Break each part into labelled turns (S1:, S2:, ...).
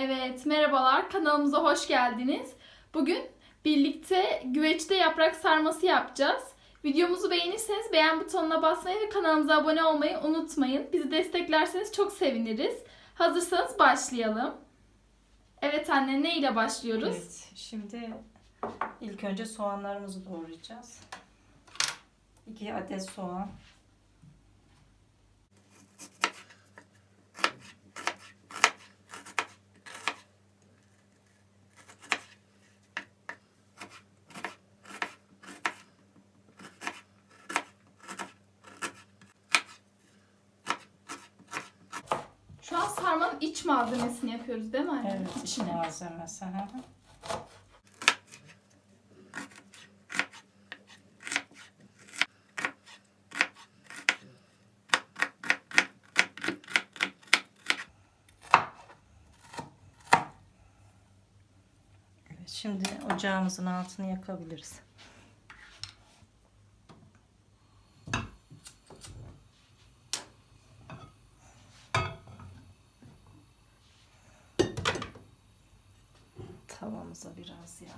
S1: Evet, merhabalar. Kanalımıza hoş geldiniz. Bugün birlikte güveçte yaprak sarması yapacağız. Videomuzu beğenirseniz beğen butonuna basmayı ve kanalımıza abone olmayı unutmayın. Bizi desteklerseniz çok seviniriz. Hazırsanız başlayalım. Evet anne, ne ile başlıyoruz?
S2: Evet, şimdi ilk önce soğanlarımızı doğrayacağız. 2 adet soğan.
S1: Şu an sarmanın iç malzemesini yapıyoruz değil mi anne?
S2: Evet, iç malzemesi. hı hı. Şimdi ocağımızın altını yakabiliriz. Tavamıza biraz yağ.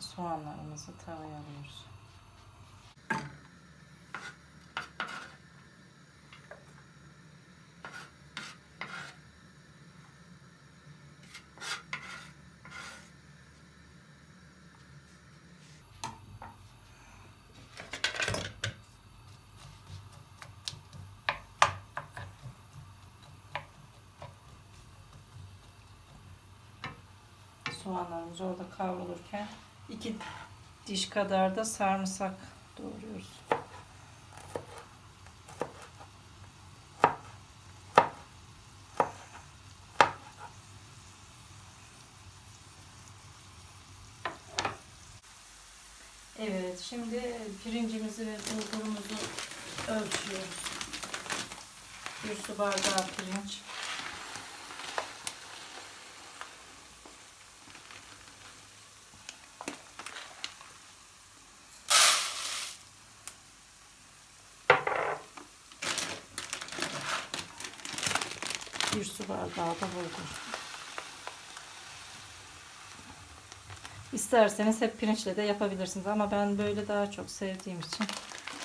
S2: Soğanlarımızı tavaya alıyoruz. Soğanlarımız orada kavrulurken iki diş kadar da sarımsak doğruyoruz. Evet, şimdi pirincimizi ve bulgurumuzu ölçüyoruz. Bir su bardağı pirinç. Su bardağı da bulgur. İsterseniz hep pirinçle de yapabilirsiniz ama ben böyle daha çok sevdiğim için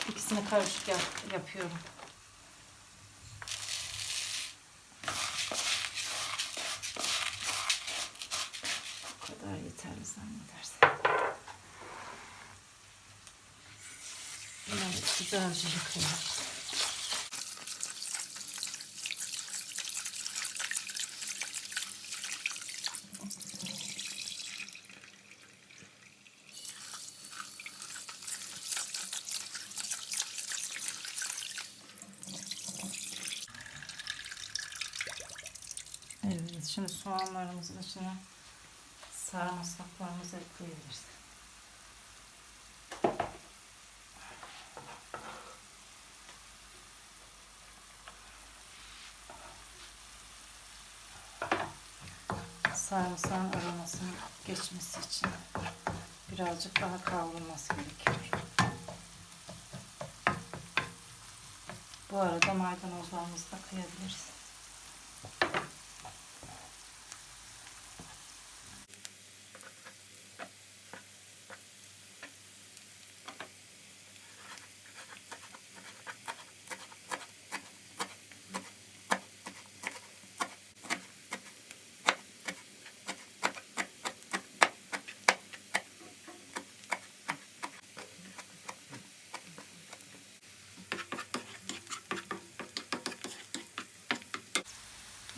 S2: ikisini karışık yap- yapıyorum. Bu kadar yeterli zannedersem. Bunları güzelce yıkıyoruz. Evet, şimdi soğanlarımızın içine sarımsaklarımızı ekleyebiliriz. Sarımsağın aromasının geçmesi için birazcık daha kavrulması gerekiyor. Bu arada maydanozlarımızı da kıyabiliriz.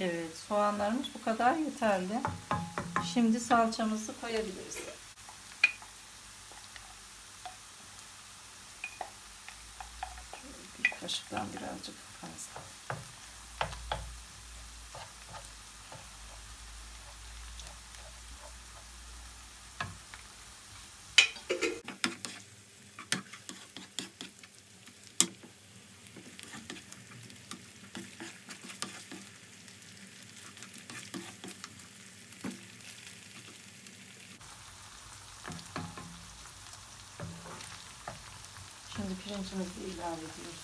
S2: Evet, soğanlarımız bu kadar yeterli. Şimdi salçamızı koyabiliriz. Bir kaşıktan birazcık fazla. Pirincimizi ilave ediyoruz.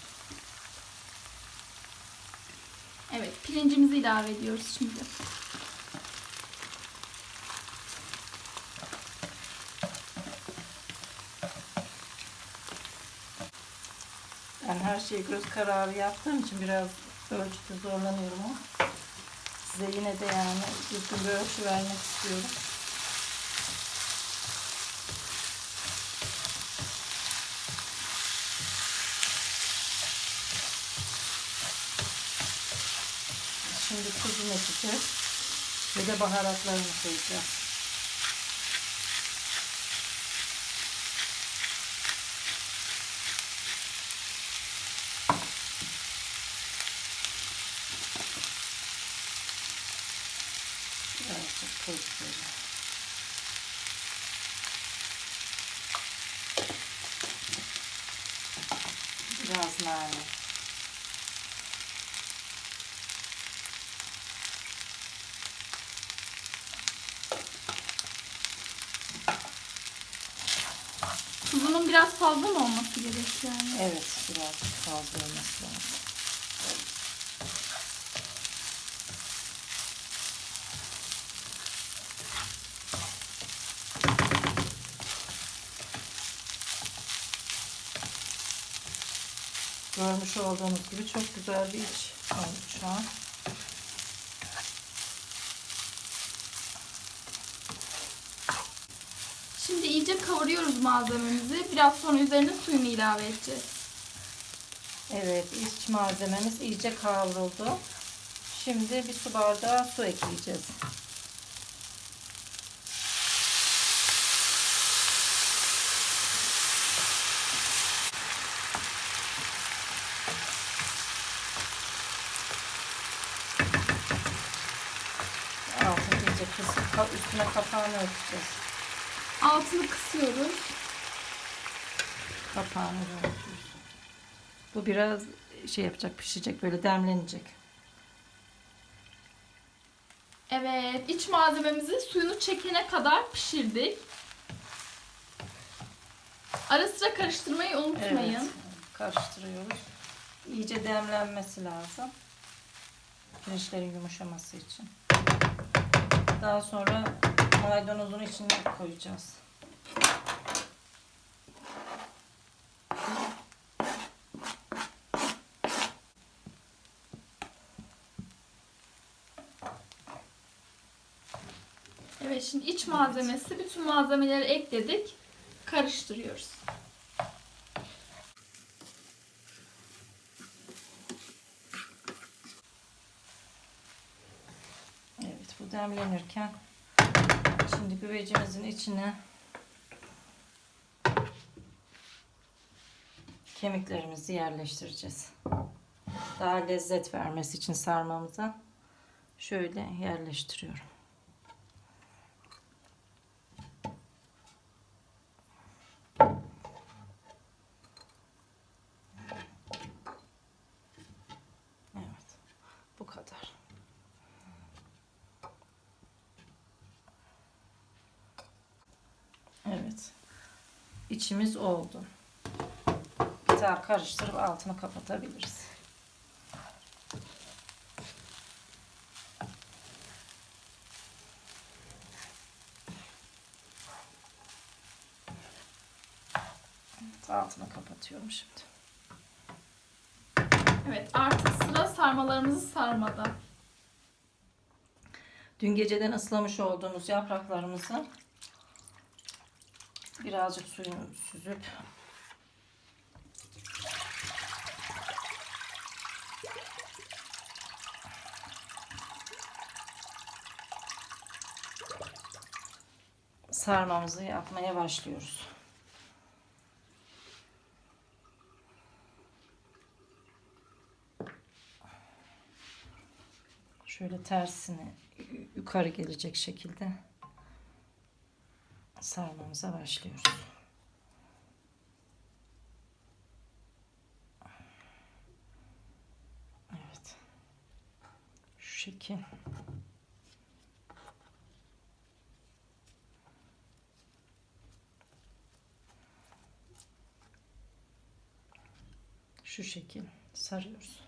S1: Evet, pirincimizi ilave ediyoruz şimdi.
S2: Ben her şeyi göz kararı yaptığım için biraz ölçüde zorlanıyorum ama size yine de yani düzgün bir ölçü vermek istiyorum. Şimdi tuzunu ekeceğiz ve de baharatlarını koyacağız. Birazcık. Biraz nane.
S1: Tuzunun biraz fazla mı olması gerek yani?
S2: Evet, biraz fazla olması lazım. Görmüş olduğunuz gibi çok güzel bir iç oldu şu an.
S1: Şimdi iyice kavuruyoruz malzememizi. Biraz sonra üzerine suyunu ilave edeceğiz.
S2: Evet, iç malzememiz iyice kavruldu. Şimdi bir su bardağı su ekleyeceğiz. Altını iyice kısıp üstüne kapağını örteceğiz.
S1: Altını kısıyoruz.
S2: Kapağını örtüyoruz. Bu biraz şey yapacak, pişecek, böyle demlenecek.
S1: Evet, iç malzememizi suyunu çekene kadar pişirdik. Ara sıra karıştırmayı unutmayın.
S2: Evet, karıştırıyoruz. İyice demlenmesi lazım. Pirinçlerin yumuşaması için. Daha sonra maydanozun içine koyacağız.
S1: Evet, şimdi iç malzemesi, bütün malzemeleri ekledik. Karıştırıyoruz.
S2: Evet bu demlenirken şimdi güvecimizin içine kemiklerimizi yerleştireceğiz. Daha lezzet vermesi için sarmamıza şöyle yerleştiriyorum. Evet. Bu kadar. Evet. İçimiz oldu. Bir daha karıştırıp altını kapatabiliriz. Evet, altını kapatıyorum şimdi.
S1: Evet, artık sıra sarmalarımızı sarmada.
S2: Dün geceden ıslamış olduğumuz yapraklarımızı birazcık suyunu süzüp sarmamızı yapmaya başlıyoruz. Şöyle tersine yukarı gelecek şekilde sarmamıza başlıyoruz. Evet. Şu şekil. Şu şekil sarıyoruz.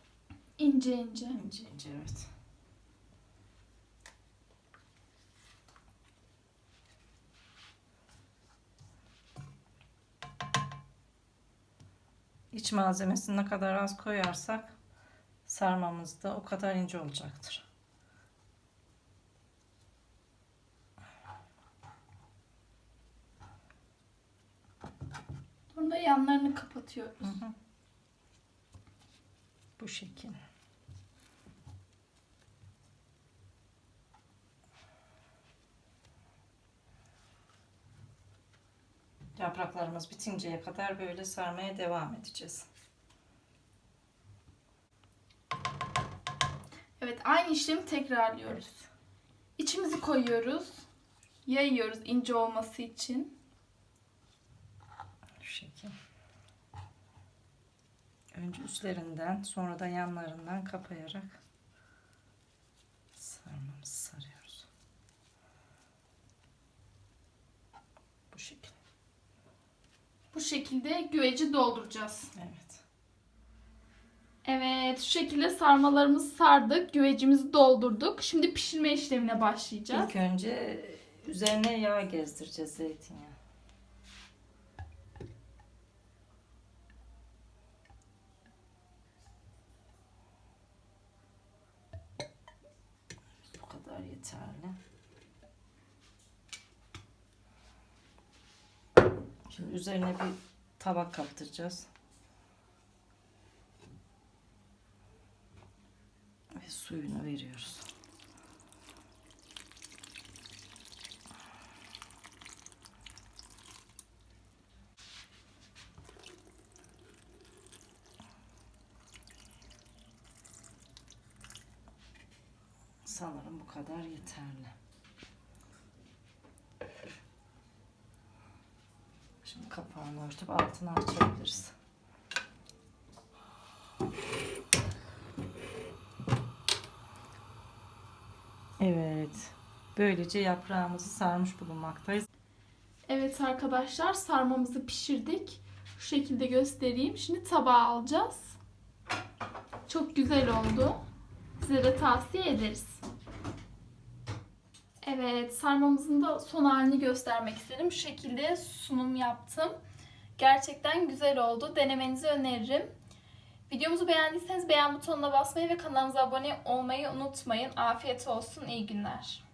S1: İnce ince.
S2: İnce ince evet. İç malzemesini ne kadar az koyarsak sarmamız da o kadar ince olacaktır.
S1: Sonra yanlarını kapatıyoruz.
S2: Hı hı. Bu şekil. Yapraklarımız bitinceye kadar böyle sarmaya devam edeceğiz.
S1: Evet aynı işlemi tekrarlıyoruz. İçimizi koyuyoruz. Yayıyoruz ince olması için.
S2: Şu şekil. Önce üstlerinden sonra da yanlarından kapayarak sarmamızı sarıyoruz. Bu şekil.
S1: Bu şekilde güveci dolduracağız.
S2: Evet.
S1: Evet şu şekilde sarmalarımızı sardık. Güvecimizi doldurduk. Şimdi pişirme işlemine başlayacağız.
S2: İlk önce üzerine yağ gezdireceğiz zeytinyağı. Bu kadar yeterli. Şimdi üzerine bir tabak kaptıracağız. Ve suyunu veriyoruz. Sanırım bu kadar yeterli. Kapağını örtüp altını açabiliriz. Evet. Böylece yaprağımızı sarmış bulunmaktayız.
S1: Evet arkadaşlar sarmamızı pişirdik. Şu şekilde göstereyim. Şimdi tabağa alacağız. Çok güzel oldu. Size de tavsiye ederiz. Evet sarmamızın da son halini göstermek istedim. Şu şekilde sunum yaptım. Gerçekten güzel oldu. Denemenizi öneririm. Videomuzu beğendiyseniz beğen butonuna basmayı ve kanalımıza abone olmayı unutmayın. Afiyet olsun, iyi günler.